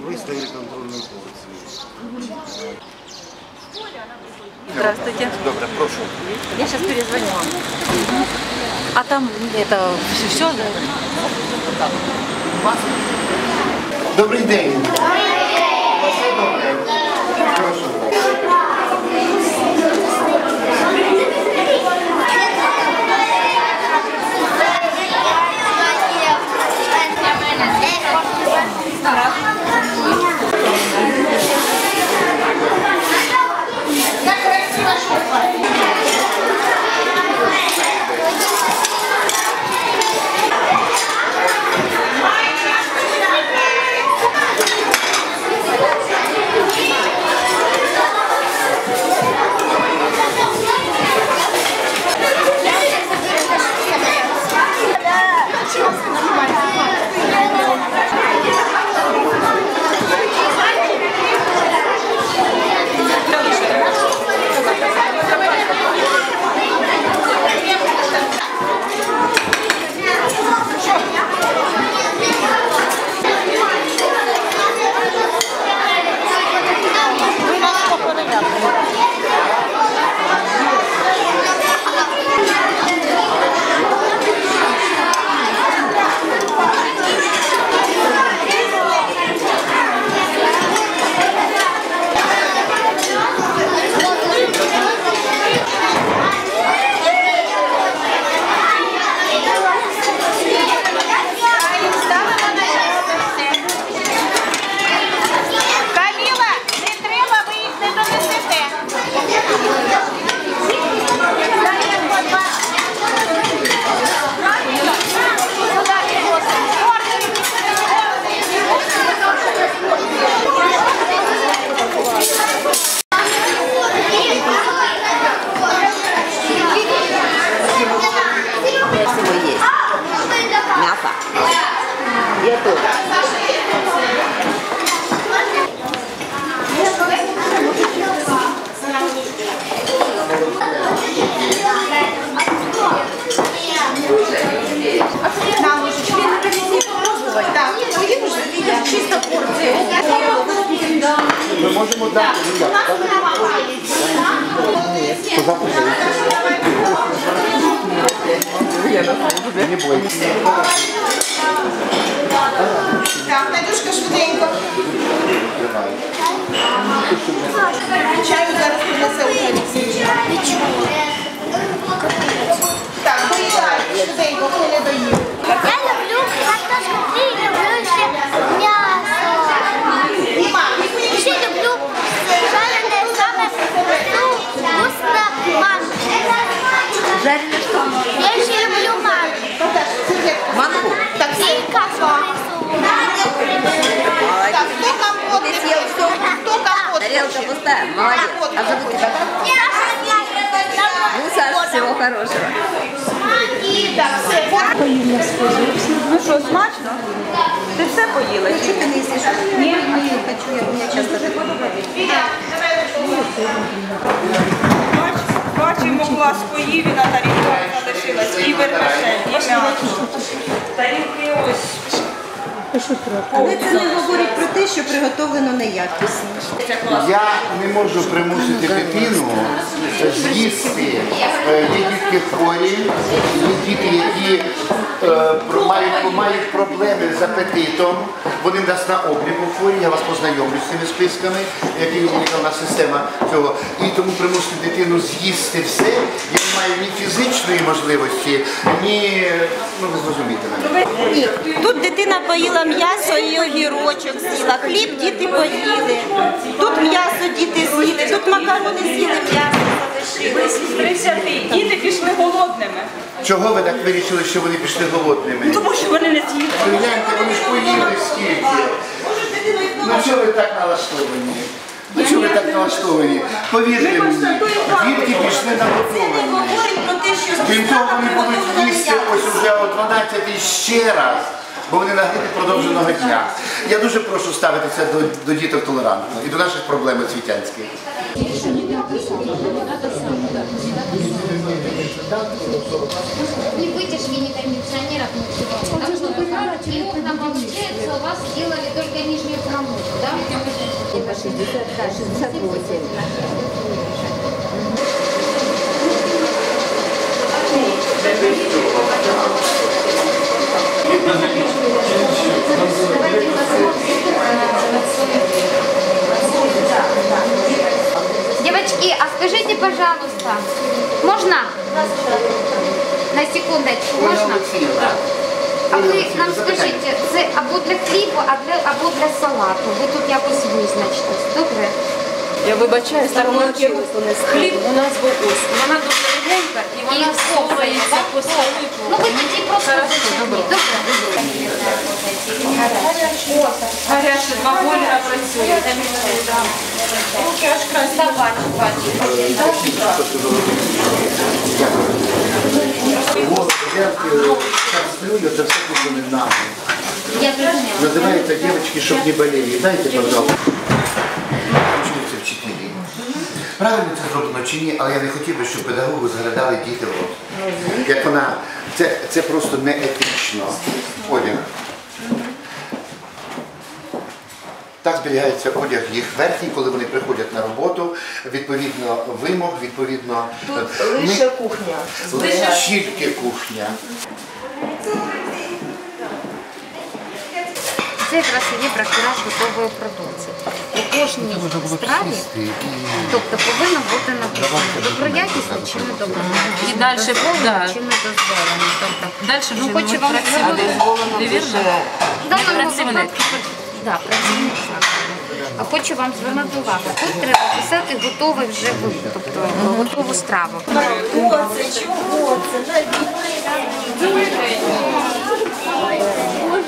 выставили контрольную порцию. Здравствуйте. Добре, прошу. Я сейчас перезвоню вам. А там это все, да? Добрий день. Классно? Я тоже. Нам уже член принесли попробовать. Да, видишь, уже видишь чисто порции. Мы можем ударить. Да. У нас на Не бойтесь. Жареное что? Я ще люблю манго. Манку? Так, І кашу. так, хто компот Ты съел все? Хто компот Тарелка пустая. Молодец. А зовут тебя? Ну, Саша, всего хорошего. Так, все. Ну що, смачно? Ти все поїла? Чи ти не їсиш? Ні, а я хочу, я часто таке. Бачимо клас поїв і на тарілках залишилась. І вермишель, і м'ясо. Тарілки ось. Але це не говорить про те, що приготовлено неякісно. Я не можу примусити дитину з'їсти. Е, Є дітки хворі, є діти, які е, мають проблеми з апетитом. Вони в нас на обліку хворі, я вас познайомлю з цими списками, які яка у нас система цього. І тому примусити дитину з'їсти все, я не маю ні фізичної можливості, ні, ну ви зрозумієте мене. Ні, тут дитина поїла м'ясо і огірочок з'їла, хліб діти поїли. Тут м'ясо діти з'їли, тут макарони з'їли, м'ясо залишили. Діти пішли голодними. Чого ви так вирішили, що вони пішли голодними? Тому що вони не з'їли. Гляньте, вони ж поїли скільки. Ну чого ви так налаштовані? Ну чого ви так налаштовані? Повірте мені, дітки пішли наготовані. Крім того, вони будуть їсти ось уже о 12 ще раз, бо вони нагріти продовженого дня. Я дуже прошу ставитися до, до діток толерантно і до наших проблем освітянських. Не вытяжки кондиционеров ничего. Так что и окна вам у вас сделали только нижнюю промывку. Девочки, а скажите, пожалуйста, можно? На секундочку, можно? А ви нам скажіть, це або для хлібу, а для- або для салату. Ви тут якось визначтесь, добре? Я так навчилась. Хліб у нас був ось. Вона дуже легенька і вона І по столику. Ну ви тоді просто добре. добре? Два бойлера працює. Руки аж красиво. Бачу, бачу. От, я так сплю, це все тут не надо. Я. Називається дівчатки, щоб не болели. Дайте, пожалуйста. Учиться вчителі. Правильно це зроблено чи ні, але я не хотів би, щоб педагоги заглядали діти в рот. Як вона, це, це просто не етично. Одяг. Так зберігається одяг їх верхній, коли вони приходять на роботу, відповідно вимог, відповідно е, ми- Лише кухня. лише тільки кухня. Це якраз і є бракураж готової продукції. У кожній страві, тобто повинно бути написано доброякісно чи не доброякісно. І далі, дозволено чи не дозволено. Тобто, Дальше ну, хочу вам вірно? в даному працівник. випадку, да, працівник. А хочу вам звернути увагу. Тут треба писати готовий вже вид, тобто готову страву. Ой,